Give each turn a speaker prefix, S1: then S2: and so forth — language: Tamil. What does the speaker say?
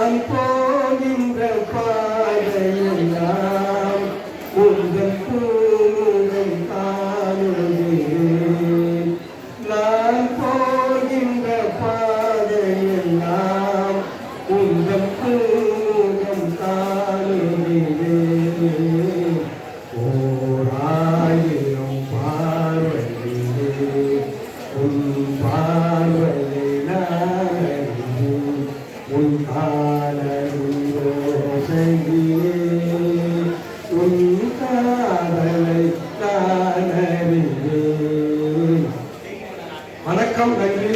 S1: நாம் போகின்ற பாதையெல்லாம் உங்கள் பூமுகம் காணுகிறேன். நாம் போகின்ற பாதையெல்லாம் உங்கள் பூமுகம் காணுகிறேன். ஓராயிரம் பார்வையிலே உன் பார்வை வணக்கம் நன்றி